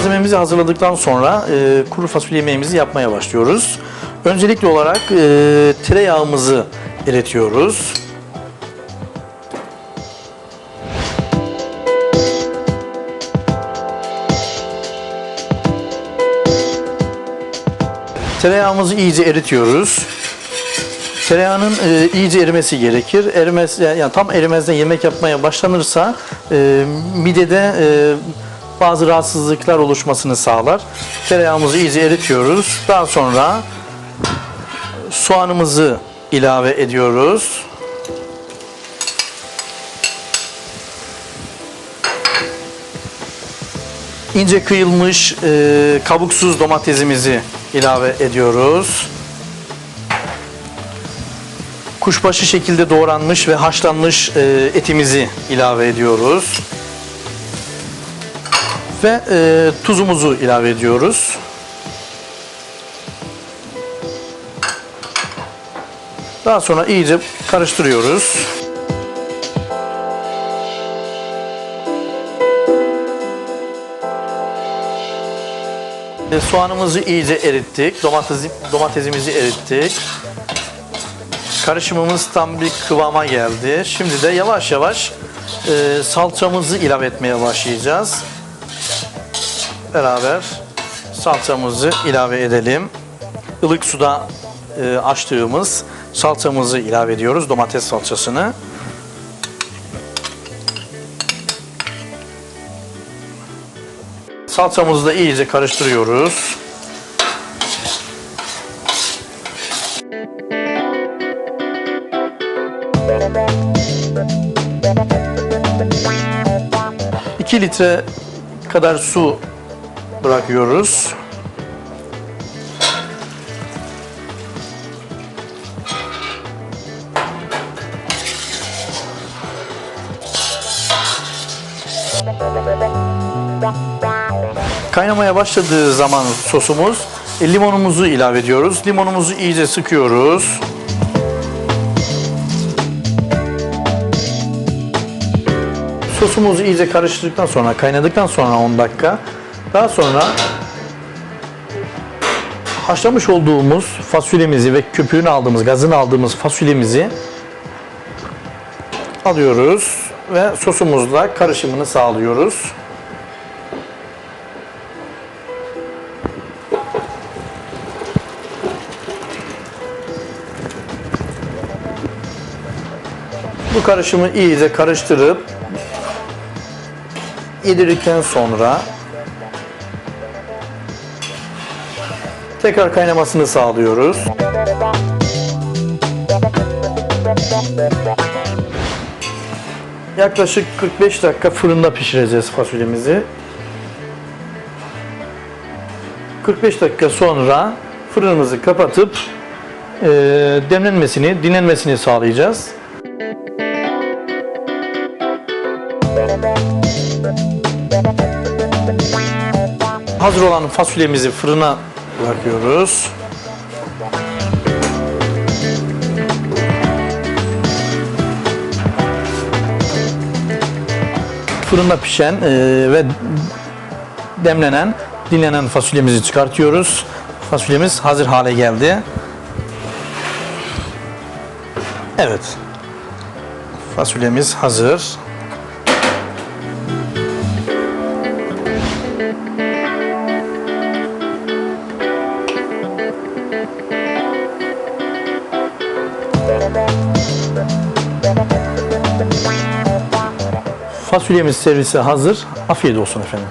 fasulyemizi hazırladıktan sonra e, kuru fasulye yemeğimizi yapmaya başlıyoruz. Öncelikli olarak e, tereyağımızı eritiyoruz. Tereyağımızı iyice eritiyoruz. Tereyağının e, iyice erimesi gerekir. Erimez, yani tam erimezden yemek yapmaya başlanırsa e, midede e, bazı rahatsızlıklar oluşmasını sağlar. Tereyağımızı iyice eritiyoruz. Daha sonra soğanımızı ilave ediyoruz. İnce kıyılmış e, kabuksuz domatesimizi ilave ediyoruz. Kuşbaşı şekilde doğranmış ve haşlanmış e, etimizi ilave ediyoruz. Ve e, tuzumuzu ilave ediyoruz. Daha sonra iyice karıştırıyoruz. E, Soğanımızı iyice erittik. Domates, domatesimizi erittik. Karışımımız tam bir kıvama geldi. Şimdi de yavaş yavaş e, salçamızı ilave etmeye başlayacağız. Beraber salçamızı ilave edelim. Ilık suda e, açtığımız salçamızı ilave ediyoruz. Domates salçasını. Salçamızı da iyice karıştırıyoruz. İki litre kadar su bırakıyoruz. Kaynamaya başladığı zaman sosumuz e, limonumuzu ilave ediyoruz. Limonumuzu iyice sıkıyoruz. Sosumuzu iyice karıştırdıktan sonra, kaynadıktan sonra 10 dakika. Daha sonra haşlamış olduğumuz fasulyemizi ve köpüğünü aldığımız, gazını aldığımız fasulyemizi alıyoruz ve sosumuzla karışımını sağlıyoruz. Bu karışımı iyice karıştırıp yedirdikten sonra tekrar kaynamasını sağlıyoruz. Yaklaşık 45 dakika fırında pişireceğiz fasulyemizi. 45 dakika sonra fırınımızı kapatıp e, demlenmesini, dinlenmesini sağlayacağız. Hazır olan fasulyemizi fırına bırakıyoruz. Fırında pişen e, ve demlenen, dinlenen fasulyemizi çıkartıyoruz. Fasulyemiz hazır hale geldi. Evet. Fasulyemiz hazır. Fasulyemiz servise hazır. Afiyet olsun efendim.